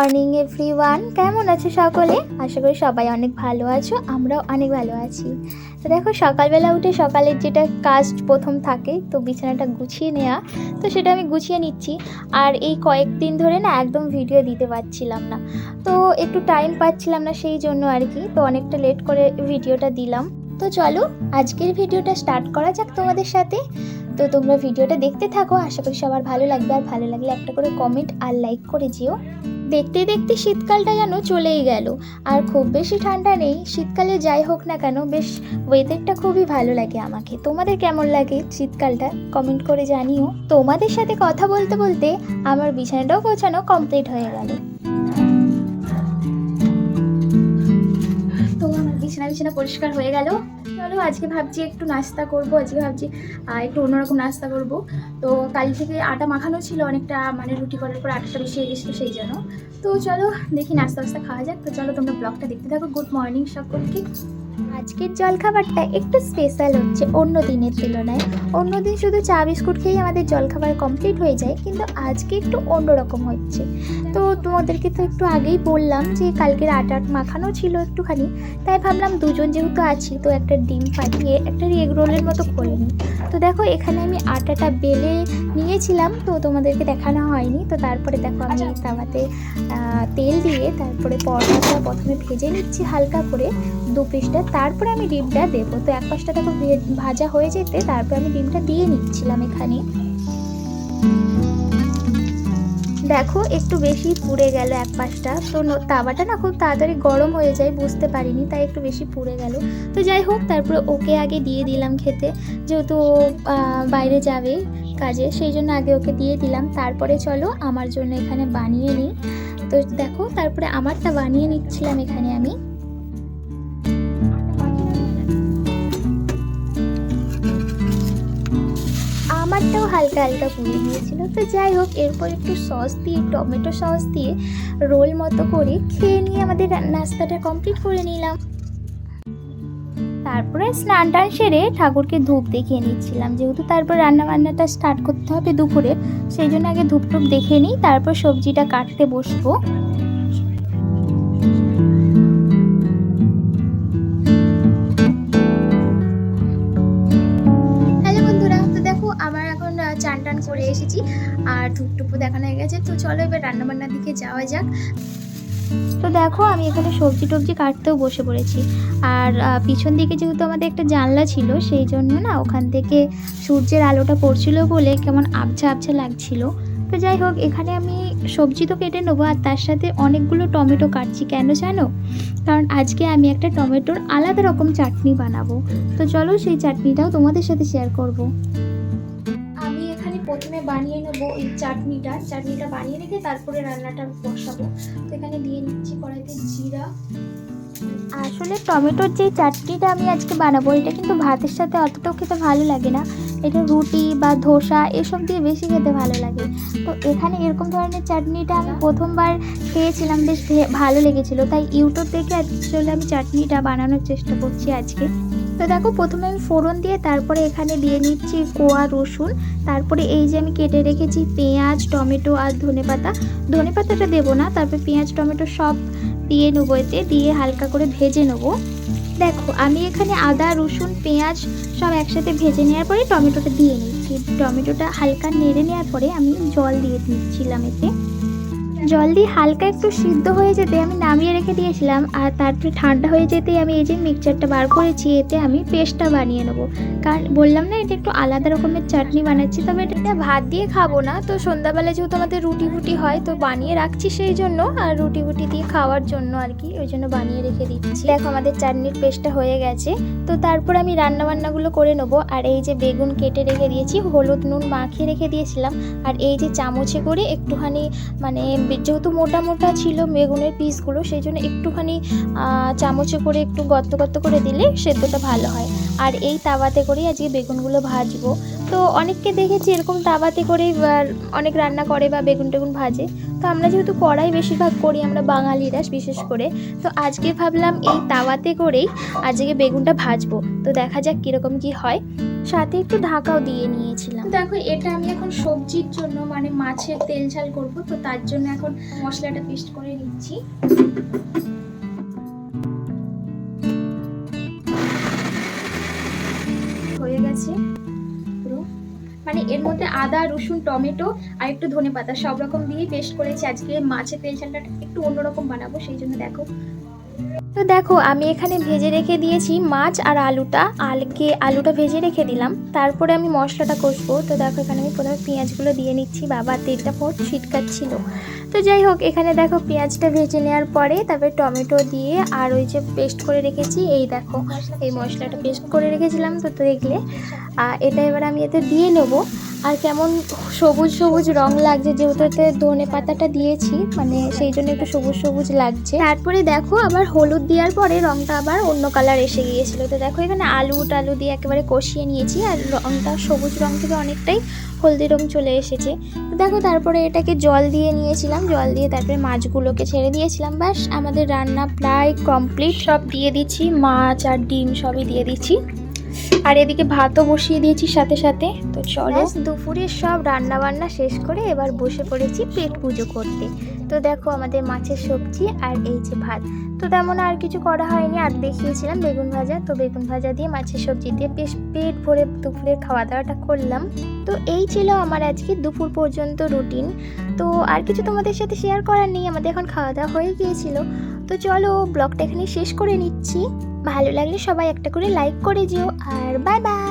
Morning every one কেমন আছো সকলে? আশা করি সবাই অনেক ভালো আছো, আমরাও অনেক ভালো আছি। তো দেখো, সকালবেলা উঠে সকালের যেটা কাজ প্রথম থাকে, তো বিছানাটা গুছিয়ে নেওয়া তো সেটা আমি গুছিয়ে নিচ্ছি। আর এই কয়েকদিন ধরে না একদম ভিডিও দিতে পারছিলাম না। তো একটু টাইম পাচ্ছিলাম না সেই জন্য আর কি, তো অনেকটা লেট করে ভিডিওটা দিলাম। তো চলো, আজকের ভিডিওটা স্টার্ট করা যাক তোমাদের সাথে। তো তোমরা ভিডিওটা দেখতে থাকো, আশা করি সবার ভালো লাগবে। আর ভালো লাগলে একটা করে কমেন্ট আর লাইক করে যেও। দেখতে দেখতে শীতকালটা যেন চলেই গেল। আর খুব বেশি ঠান্ডা নেই, শীতকালে যাই হোক না কেন, বেশ ওয়েদারটা খুবই ভালো লাগে আমাকে। তোমাদের কেমন লাগে শীতকালটা? কমেন্ট করে জানিও। তোমাদের সাথে কথা বলতে বলতে আমার বিছানাটাও গোছানো কমপ্লিট হয়ে গেল। বিছানা বিছানা পরিষ্কার হয়ে গেল। চলো, আজকে ভাবছি একটু নাস্তা করব, আজকে ভাবছি একটু অন্যরকম নাস্তা করব। তো কাল থেকে আটা মাখানো ছিল অনেকটা মানে রুটি করার পর আটাটা বেশি গেছিল সেই জন্য। তো চলো, দেখি নাস্তা বাস্তা খাওয়া যাক। তো চলো, তোমরা ব্লগটা দেখতে থাকো। গুড মর্নিং সকলকে। আজকের জলখাবারটা একটু স্পেশাল হচ্ছে অন্য দিনের তুলনায়। অন্য দিন শুধু চা, বিস্কুট খেয়েই আমাদের জলখাবার কমপ্লিট হয়ে যায়, কিন্তু আজকে একটু অন্যরকম হচ্ছে। তো তোমাদেরকে তো একটু আগেই বললাম যে কালকের আটা মাখানো ছিল একটুখানি, তাই ভাবলাম দুজন যেহেতু আছি, তো একটা ডিম ফাটিয়ে একটা এগ রোলের মতো করে নিই। তো দেখো, এখানে আমি আটাটা বেলে নিয়েছিলাম, তো তোমাদেরকে দেখানো হয়নি। তো তারপরে দেখো আমি তাওয়াতে তেল দিয়ে তারপরে পরোটাটা প্রথমে ভেজে নিচ্ছি হালকা করে। দু পিসটা তারপরে আমি ডিমটা দেবো। তো এক পাশটা দেখো ভাজা হয়ে যেতে, তারপরে আমি ডিমটা দিয়ে নিচ্ছিলাম এখানে। দেখো, একটু বেশি পুড়ে গেল এক পাশটা। তো তাওয়াটা না খুব তাড়াতাড়ি গরম হয়ে যায়, বুঝতে পারিনি, তাই একটু বেশি পুড়ে গেল। তো যাই হোক, তারপরে ওকে আগে দিয়ে দিলাম খেতে। যেহেতু বাইরে যাবে কাজে, সেই জন্য আগে ওকে দিয়ে দিলাম। তারপরে চলো, আমার জন্য এখানে বানিয়ে নিই। তো দেখো, তারপরে আমারটা বানিয়ে নিচ্ছিলাম এখানে আমি। আমারটাও হালকা হালকা পুড়ে গিয়েছিল। তো যাই হোক, এরপর একটু সস দিয়ে, টমেটো সস দিয়ে রোল মতো করে খেয়ে নিয়ে আমাদের নাস্তাটা কমপ্লিট করে নিলাম। তারপরে স্নান টান সেরে ঠাকুরকে ধূপ দেখিয়ে নিচ্ছিলাম। যেহেতু তারপর রান্না বান্নাটা স্টার্ট করতে হবে দুপুরে, সেই জন্য আগে ধূপ টুপ দেখে নিই, তারপর সবজিটা কাটতে বসবো। করে এসেছি আর ধূপ দেখানো হয়ে গেছে। তো চলো এবার রান্নাবান্নার দিকে যাওয়া যাক। তো দেখো, আমি এখানে সবজি টবজি কাটতেও বসে পড়েছি। আর পিছন দিকে যেহেতু আমাদের একটা জানলা ছিল, সেই জন্য না ওখান থেকে সূর্যের আলোটা পড়ছিল বলে কেমন আবছা আবছা লাগছিল। তো যাই হোক, এখানে আমি সবজি তো কেটে নেব, আর তার সাথে অনেকগুলো টমেটো কাটছি। কেন জানো? কারণ আজকে আমি একটা টমেটোর আলাদা রকম চাটনি বানাবো। তো চলো সেই চাটনিটাও তোমাদের সাথে শেয়ার করব। প্রথমে বানিয়ে নেব এই চাটনিটা। চাটনিটা বানিয়ে রেখে তারপরে রান্নাটা বসাবো। তো এখানে দিয়ে নিচ্ছি কড়াইতে জিরা। আসলে টমেটোর যে চাটনিটা আমি আজকে বানাবো, এটা কিন্তু ভাতের সাথে অতটাও খেতে ভালো লাগে না। এটা রুটি বা ধোসা, এসব দিয়ে বেশি খেতে ভালো লাগে। তো এখানে এরকম ধরনের চাটনিটা আমি প্রথমবার খেয়েছিলাম, বেশ ভালো লেগেছিলো। তাই ইউটিউব থেকে আসলে আমি চাটনিটা বানানোর চেষ্টা করছি আজকে। তো দেখো, প্রথমে আমি ফোড়ন দিয়ে তারপরে এখানে দিয়ে নিচ্ছি কোয়া রসুন। তারপরে এই যে আমি কেটে রেখেছি পেঁয়াজ, টমেটো আর ধনেপাতা ধনেপাতাটা দেবো না, তারপরে পেঁয়াজ, টমেটো সব দিয়ে নেব এতে, দিয়ে হালকা করে ভেজে নেব। দেখো, আমি এখানে আদা, রসুন, পেঁয়াজ সব একসাথে ভেজে নেওয়ার পরে টমেটোটা দিয়ে নিচ্ছি। টমেটোটা হালকা নেড়ে নেওয়ার পরে আমি জল দিয়ে দিচ্ছিলাম এতে। জল দিয়ে হালকা একটু সিদ্ধ হয়ে যেতে আমি নামিয়ে রেখে দিয়েছিলাম আর তারপরে ঠান্ডা হয়ে যেতেই আমি এই যে মিক্সচারটা বার করেছি, এতে আমি পেস্টটা বানিয়ে নেব। কারণ বললাম না এটা একটু আলাদা রকমের চাটনি বানাচ্ছি, তবে এটা ভাত দিয়ে খাব না। তো সন্ধ্যাবেলা যেহেতু আমাদের রুটি ফুটি হয়, তো বানিয়ে রাখছি সেই জন্য আর রুটি ফুটি দিয়ে খাওয়ার জন্য আর কি, ওই জন্য বানিয়ে রেখে দিচ্ছি। দেখো আমাদের চাটনির পেস্টটা হয়ে গেছে। তো তারপর আমি রান্না বান্নাগুলো করে নেব। আর এই যে বেগুন কেটে রেখে দিয়েছি, হলুদ নুন মাখিয়ে রেখে দিয়েছিলাম। আর এই যে চামচে করে একটুখানি মানে যেহেতু মোটা মোটা ছিল বেগুনের পিসগুলো, সেই জন্য একটুখানি চামচে করে একটু গর্ত গর্ত করে দিলে সেদ্ধটা ভালো হয়। আর এই তাওয়াতে করেই আজকে বেগুনগুলো ভাজবো। তো অনেককে দেখেছি এরকম তাওয়াতে করে অনেক রান্না করে বা বেগুন টেগুন ভাজে। তো আমরা যেহেতু কড়াই বেশিরভাগ করি, আমরা বাঙালিরা বিশেষ করে। তো আজকে ভাবলাম এই তাওয়াতে করেই আজকে বেগুনটা ভাজবো। তো দেখা যাক কীরকম কি হয়। সাথে একটু ঢাকাও দিয়ে নিয়েছিলাম। দেখো, এটা আমি এখন সবজির জন্য মানে মাছের তেল ঝাল করব, তো তার জন্য এখন মশলাটা পেস্ট করে নিচ্ছি। হয়ে গেছে মানে এর মধ্যে আদা, রসুন, টমেটো আর একটু ধনে পাতা সব রকম দিয়ে পেস্ট করেছি। আজকে মাছের তেল ঝালটা একটু অন্যরকম বানাবো, সেই জন্য দেখো তো দেখো, আমি এখানে ভেজে রেখে দিয়েছি মাছ আর আলুটা। আলকে আলুটা ভেজে রেখে দিলাম। তারপরে আমি মশলাটা কষবো। তো দেখো, এখানে আমি প্রথমে পেঁয়াজগুলো দিয়ে নিচ্ছি। বাবা, তেলটা বহুত ছিটকাচ্ছিল। তো যাই হোক, এখানে দেখো, পেঁয়াজটা ভেজে নেওয়ার পরে তারপরে টমেটো দিয়ে আর ওই যে পেস্ট করে রেখেছি, এই দেখো, এই মশলাটা পেস্ট করে রেখেছিলাম তো দেখলে। এটা এবার আমি এতে দিয়ে নেব। আর কেমন সবুজ সবুজ রং লাগছে, যেহেতু এতে ধনে পাতাটা দিয়েছি মানে সেই জন্য একটু সবুজ সবুজ লাগছে। তারপরে দেখো, আবার হলুদ দেওয়ার পরে রংটা আবার অন্য কালার এসে গিয়েছিল। তো দেখো, এখানে আলু টালু দিয়ে একেবারে কষিয়ে নিয়েছি, আর রংটা সবুজ রং থেকে অনেকটাই হলদি রং চলে এসেছে। তো দেখো, তারপরে এটাকে জল দিয়ে নিয়েছিলাম, জল দিয়ে তারপরে মাছগুলোকে ছেড়ে দিয়েছিলাম। ব্যাস, আমাদের রান্না প্রায় কমপ্লিট সব দিয়ে দিচ্ছি, মাছ আর ডিম সবই দিয়ে দিচ্ছি। আর এদিকে ভাতও বসিয়ে দিয়েছি সাথে সাথে। তো চলো। দুপুরের সব রান্না বান্না শেষ করে এবার বসে পড়েছি পেট পুজো করতে। তো দেখো আমাদের মাছের সবজি আর এই যে ভাত। তো তেমন আর কিছু করা হয়নি, আর দেখিয়েছিলাম বেগুন ভাজা। তো বেগুন ভাজা দিয়ে মাছের সবজি দিয়ে বেশ পেট ভরে দুপুরের খাওয়া দাওয়াটা করলাম। তো এই ছিল আমার আজকে দুপুর পর্যন্ত রুটিন। তো আর কিছু তোমাদের সাথে শেয়ার করার নেই, আমাদের এখন খাওয়া দাওয়া হয়ে গিয়েছিল। তো চলো, ব্লগটা এখানে শেষ করে নিচ্ছি। ভালো লাগলে সবাই একটা করে লাইক করে যেও আর বাই বাই